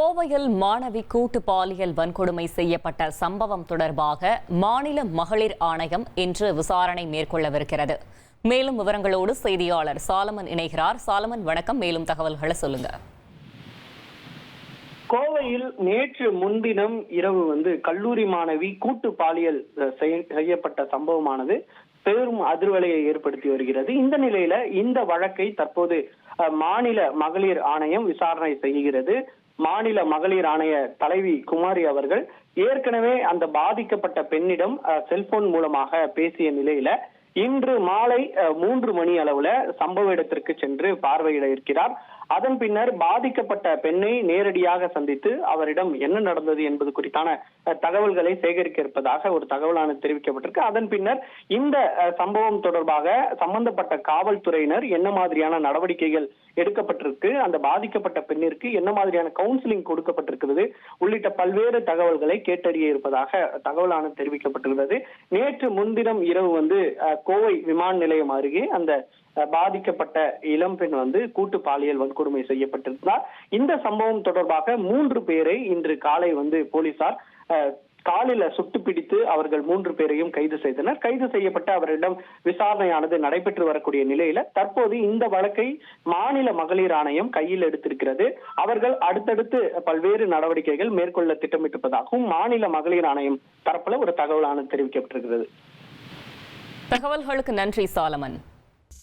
கோவையில் மாணவி கூட்டு பாலியல் வன்கொடுமை செய்யப்பட்ட சம்பவம் தொடர்பாக மாநில மகளிர் ஆணையம் இன்று விசாரணை மேற்கொள்ளவிருக்கிறது. மேலும் விவரங்களோடு செய்தியாளர் சாலமன் இணைகிறார். சாலமன் வணக்கம். மேலும் தகவல்களை சொல்லுங்க. கோவையில் நேற்று முன்தினம் இரவு வந்து கல்லூரி மாணவி கூட்டு பாலியல் அஹ், செய்யப்பட்ட சம்பவமானது பெரும் அதிர்வலையை ஏற்படுத்தி வருகிறது. இந்த நிலையில இந்த வழக்கை தற்போது அஹ், மாநில மகளிர் ஆணையம் விசாரணை செய்கிறது. மாநில மகளிர் ஆணைய தலைவி குமாரி அவர்கள் ஏற்கனவே அந்த பாதிக்கப்பட்ட பெண்ணிடம் அஹ், செல்போன் மூலமாக பேசிய நிலையில இன்று மாலை அஹ், மூன்று மணி அளவுல சம்பவ இடத்திற்கு சென்று பார்வையிட இருக்கிறார். அதன் பின்னர் பாதிக்கப்பட்ட பெண்ணை நேரடியாக சந்தித்து அவரிடம் என்ன நடந்தது என்பது குறித்தான தகவல்களை சேகரிக்க இருப்பதாக ஒரு தகவலானது தெரிவிக்கப்பட்டிருக்கு. அதன் பின்னர் இந்த சம்பவம் தொடர்பாக சம்பந்தப்பட்ட காவல்துறையினர் என்ன மாதிரியான நடவடிக்கைகள் எடுக்கப்பட்டிருக்கு அந்த பாதிக்கப்பட்ட பெண்ணிற்கு என்ன மாதிரியான கவுன்சிலிங் கொடுக்கப்பட்டிருக்கிறது உள்ளிட்ட பல்வேறு தகவல்களை கேட்டறிய இருப்பதாக தகவலானது தெரிவிக்கப்பட்டிருந்தது. நேற்று முன்தினம் இரவு வந்து கோவை விமான நிலையம் அருகே அந்த பாதிக்கப்பட்ட இளம்பெண் வந்து கூட்டு பாலியல் வன்கொடுமை செய்யப்பட்டிருந்தார் இந்த சம்பவம் தொடர்பாக மூன்று பேரை இன்று காலை வந்து போலீசார் காலில சுட்டு பிடித்து அவர்கள் மூன்று பேரையும் கைது செய்தனர். கைது செய்யப்பட்ட அவரிடம் விசாரணையானது நடைபெற்று வரக்கூடிய நிலையில தற்போது இந்த வழக்கை மாநில மகளிர் ஆணையம் கையில் எடுத்திருக்கிறது. அவர்கள் அடுத்தடுத்து பல்வேறு நடவடிக்கைகள் மேற்கொள்ள திட்டமிட்டிருப்பதாகவும் மாநில மகளிர் ஆணையம் தரப்புல ஒரு தகவலானது தெரிவிக்கப்பட்டிருக்கிறது. தகவல்களுக்கு நன்றி சாலமன்.